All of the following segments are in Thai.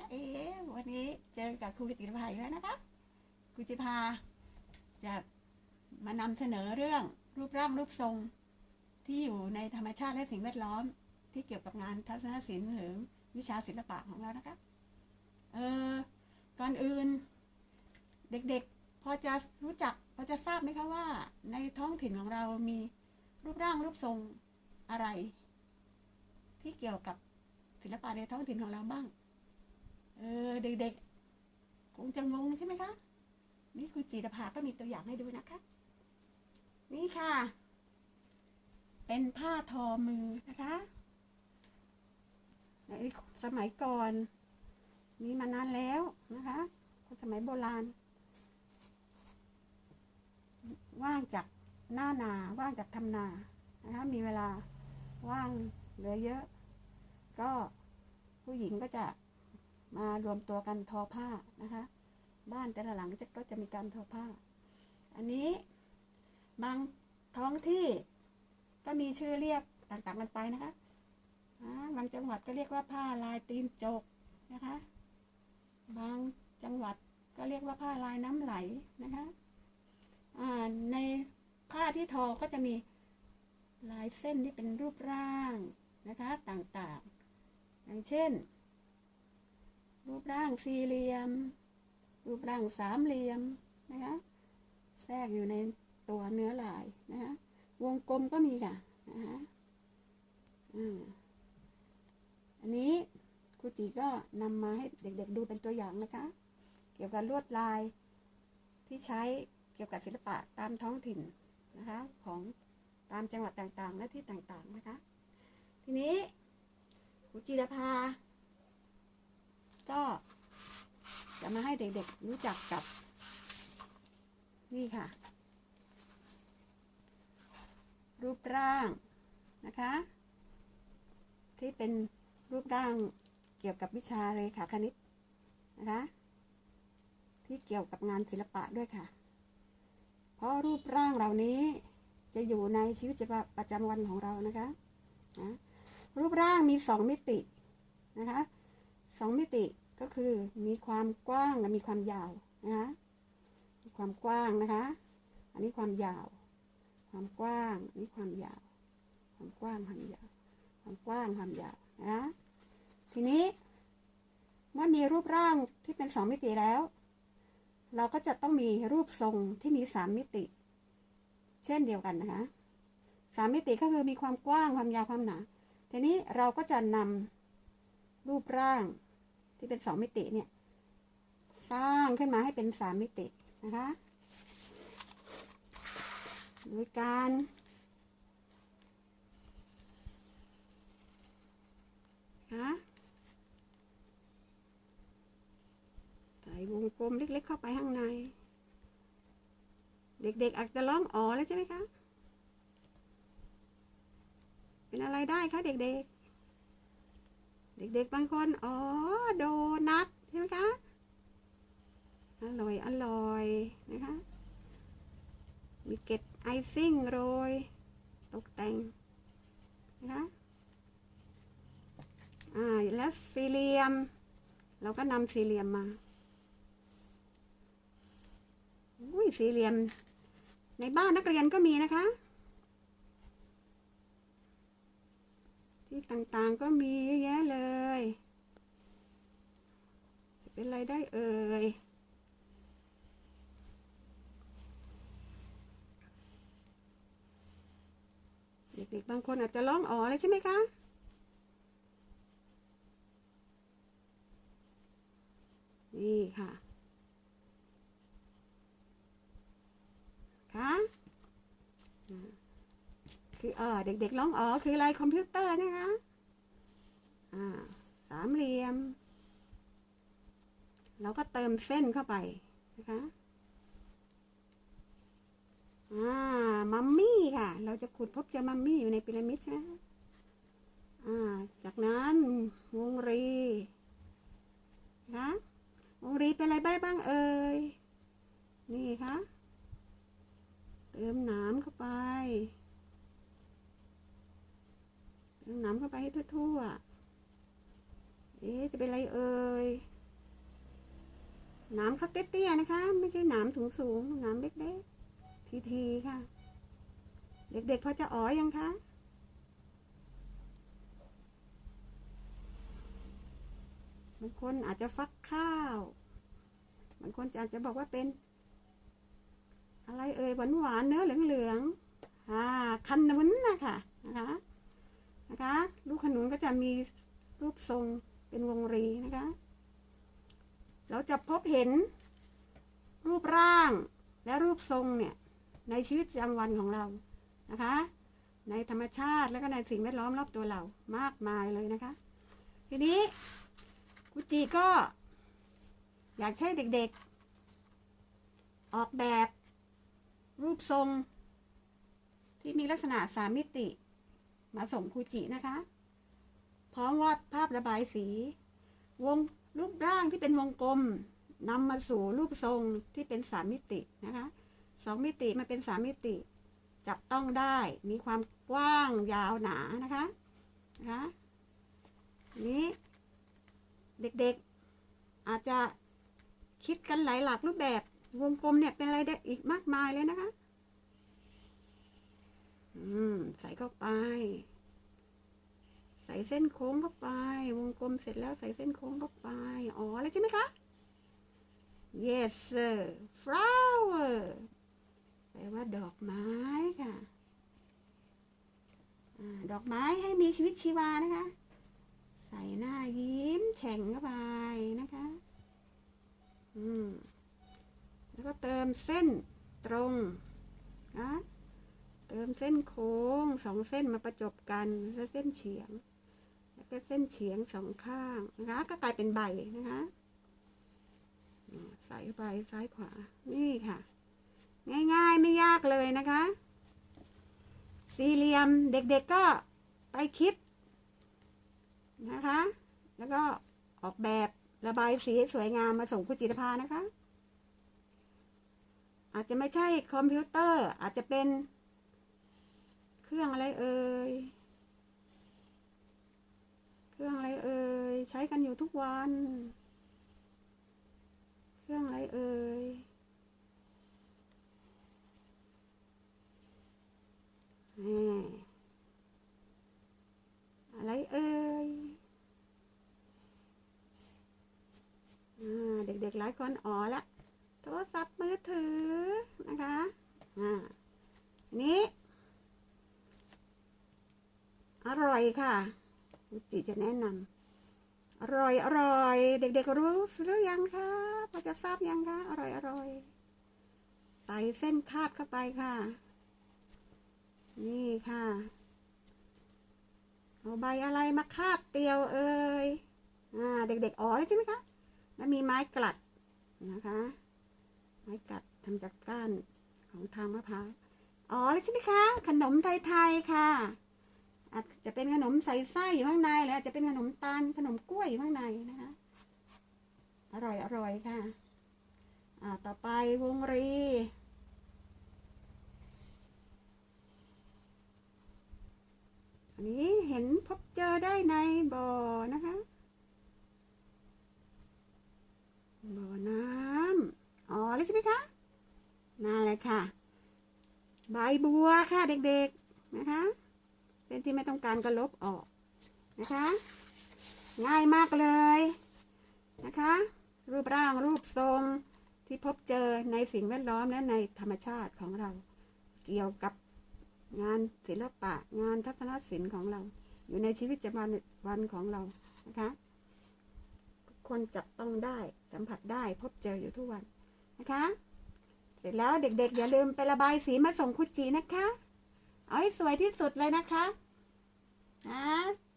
จ้าเอ๋วันนี้เจอกับครูจิตรภาอีกแล้วนะคะครูจิภาจะมานำเสนอเรื่องรูปร่างรูปทรงที่อยู่ในธรรมชาติและสิ่งแวดล้อม ที่เกี่ยวกับงานทัศนศิลป์หรือวิชาศิลปะของเรานะคะเออก่อนอื่น เด็กๆพอจะรู้จักพอจะทราบไหมคะว่า ในท้องถิ่นของเรามีรูปร่างรูปทรงอะไร ที่เกี่ยวกับศิลปะในท้องถิ่นของเราบ้าง เออเด็กๆคงจะงงใช่ไหมคะ นี่คือจีตภาก็มีตัวอย่างให้ดูนะคะ นี่ค่ะ เป็นผ้าทอมือนะคะในสมัยก่อนมีมานานแล้วนะคะคนสมัยโบราณ ว่างจากหน้านาว่างจากทำนานะคะมีเวลาว่างเหลือเยอะ ก็ผู้หญิงก็จะ มารวมตัวกันทอผ้านะคะ บ้านแต่ละหลังจะก็จะมีการทอผ้า อันนี้บางท้องที่ก็มีชื่อเรียกต่างๆกันไปนะคะบางจังหวัดก็เรียกว่าผ้าลายตีนจกนะคะ บางจังหวัดก็เรียกว่าผ้าลายน้ำไหลนะคะในผ้าที่ทอก็จะมีลายเส้นที่เป็นรูปร่างนะคะต่างๆ อย่างเช่น รูปร่างสี่เหลี่ยม รูปร่างสามเหลี่ยมนะคะแทรกอยู่ในตัวเนื้อลายนะคะวงกลมก็มีค่ะนะคะอันนี้ครูจีก็นำมาให้เด็กๆดูเป็นตัวอย่างนะคะ เกี่ยวกับลวดลายที่ใช้เกี่ยวกับศิลปะตามท้องถิ่นนะคะของตามจังหวัดต่างๆ และที่ต่างๆนะคะ ทีนี้ครูจีรภา ก็จะมาให้เด็กๆรู้จักกับ นี่ค่ะ รูปร่างนะคะ ที่เป็นรูปร่างเกี่ยวกับวิชาเรขาคณิตนะคะ ที่เกี่ยวกับงานศิลปะด้วยค่ะ เพราะรูปร่างเหล่านี้จะอยู่ในชีวิตประจำวันของเรานะคะนะรูปร่างมีสองมิตินะคะ สองมิติก็คือมีความกว้างและมีความยาวนะคะมีความกว้างนะคะ อันนี้ความยาว ความกว้างอันนี้ความยาว ความกว้างความยาว ความกว้างความยาวนะทีนี้เมื่อมีรูปร่างที่เป็นสองมิติแล้ว เราก็จะต้องมีรูปทรงที่มีสามมิติ เช่นเดียวกันนะคะสามมิติก็คือมีความกว้างความยาวความหนาทีนี้เราก็จะนำรูปร่าง ที่เป็นสองมิติเนี่ย สร้างขึ้นมาให้เป็นสามมิตินะคะโดยการนะใส่วงกลมเล็กๆเข้าไปข้างใน เด็กๆอาจจะร้องอ๋อแล้วใช่ไหมคะ เป็นอะไรได้คะเด็กๆ เด็กๆบางคน อ๋อ โดนัทใช่ไหมคะ อร่อย อร่อย นะคะ มีเกล็ดไอซิ่งโรย ตกแต่ง นะคะอ่าแล้วสี่เหลี่ยม เราก็นำสี่เหลี่ยมมาอุ้ยสี่เหลี่ยม ในบ้านนักเรียนก็มีนะคะ ที่ต่างๆก็มีเยอะแยะเลย เป็นไรได้เอ่ยเด็กๆบางคนอาจจะร้องอ๋อเลยใช่ไหมคะนี่ค่ะอ่า คือเออเด็กๆร้องอ๋อคืออะไรคอมพิวเตอร์นะคะอ่าสามเหลี่ยมเราก็เติมเส้นเข้าไปนะคะอ่ามัมมี่ค่ะ เราจะขุดพบเจอมัมมี่อยู่ในพีระมิดใช่ไหมอ่าจากนั้นวงรีนะคะวงรีเป็นอะไรบ้างบ้างเอ่ย นี่ค่ะ เติมหนามเข้าไป เติมหนามเข้าไปให้ทั่วๆเอ๊ะจะเป็นอะไรเอ่ยหนามเขาเตี้ยๆนะคะ ไม่ใช่หนามสูงๆหนามเล็กๆ ทีๆค่ะ เด็กๆพอจะอ๋อยังคะบางคนอาจจะฟักข้าวบางคนอาจจะบอกว่าเป็น อะไรเอ่ยหวานหวานๆเนื้อเหลืองๆอ่าขนุนนะคะนะคะนะคะ ลูกขนุนก็จะมีรูปทรง เป็นวงรีนะคะ เราจะพบเห็นรูปร่างและรูปทรงเนี่ย ในชีวิตประจำวันของเรานะคะ ในธรรมชาติแล้วก็ในสิ่งแวดล้อมรอบตัวเรามากมายเลยนะคะ ทีนี้กุจิก็ อยากให้เด็กๆ ออกแบบรูปทรงที่มีลักษณะสามมิติ มาส่งครูจินะคะ พร้อมวาดภาพระบายสี วงรูปร่างที่เป็นวงกลมนำมาสู่รูปทรงที่เป็นสามมิตินะคะสองมิติมาเป็นสามมิติ จับต้องได้มีความกว้างยาวหนานะคะนะคะนี้เด็กๆอาจจะคิดกันหลายหลักรูปแบบ วงกลมเนี่ยเป็นอะไรได้อีกมากมายเลยนะคะ อืม ใส่เข้าไป ส่เส้นโค้งเข้าไป วงกลมเสร็จแล้วใส่เส้นโค้งเข้าไป อ๋ออะไรใช่ไหมคะ yes sir flower แปลว่าดอกไม้ค่ะอดอกไม้ให้มีชีวิตชีวานะคะ ใส่หน้ายิ้มแฉ่งเข้าไปนะคะ อืม แล้วก็เติมเส้นตรงนะเติมเส้นโค้งสองเส้นมาประจบกันแล้วเส้นเฉียง แล้วก็เส้นเฉียงสองข้างนะคะ ก็กลายเป็นใบนะคะใส่ไปซ้ายขวา นี่ค่ะ ง่ายๆไม่ยากเลยนะคะ สี่เหลี่ยมเด็กๆก็ไปคิดนะคะ แล้วก็ออกแบบระบายสีสวยงามมาส่งคุณจิตรภานะคะ อาจจะไม่ใช่คอมพิวเตอร์อาจจะเป็น เครื่องอะไรเอ่ย ครื่องอะไรเอ่ยใช้กันอยู่ทุกวัน เครื่องอะไรเอ่ยอะไรเอ่ยอเด็กๆหลายคนอ๋อละโทรศัพท์มือถือนะคะอ่าอันนี้ อร่อยค่ะ อุจิจะแนะนำอร่อยอร่อย เด็กๆรู้หรือยังคะพอจะทราบยังคะอร่อยอร่อยใส่เส้นคาดเข้าไปค่ะ นี่ค่ะเอาใบอะไรมาคาดเตียวเอ่ยอ่าเด็กๆอ๋อเลยใช่ไหมคะแล้วมีไม้กลัดนะคะ ไม้กลัดทำจากก้านของทางมะพร้าวอ๋อเลยใช่ไหมคะ ขนมไทยๆค่ะ อาจจะเป็นขนมใส่ไส้อยู่ข้างในหรืออาจจะเป็นขนมตาลขนมกล้วยอยู่ข้างในนะคะ อร่อยอร่อยค่ะ อ่าต่อไปวงรี อันนี้เห็นพบเจอได้ในบ่อนะคะบ่อน้ำอ๋อเลยใช่ไหมคะนั่นเลยค่ะ ใบบัวค่ะเด็กๆนะคะ เส้นที่ไม่ต้องการก็ลบออกนะคะ ง่ายมากเลยนะคะ รูปร่างรูปทรงที่พบเจอในสิ่งแวดล้อมและในธรรมชาติของเรา เกี่ยวกับงานศิลปะงานทัศนศิลป์ของเรา อยู่ในชีวิตประจำวันของเรานะคะทุกคนจับต้องได้สัมผัสได้พบเจออยู่ทุกวันนะคะ เสร็จแล้วเด็กๆ อย่าลืมไประบายสีมาส่งคุจินะคะ เอาให้สวยที่สุดเลยนะคะนะ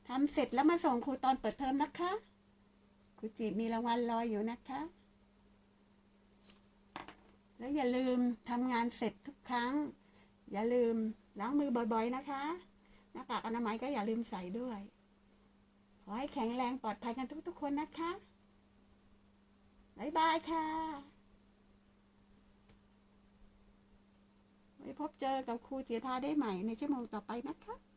ทำเสร็จแล้วมาส่งครูตอนเปิดเทอมนะคะครูจิมีรางวัลรออยู่นะคะ แล้วอย่าลืมทำงานเสร็จทุกครั้ง อย่าลืมล้างมือบ่อยๆนะคะ หน้ากากอนามัยก็อย่าลืมใส่ด้วย ขอให้แข็งแรงปลอดภัยกันทุกๆคนนะคะ บ๊ายบายค่ะ ไว้ พบเจอกับครูเจียทาได้ใหม่ในชั่วโมงต่อไปนะคะ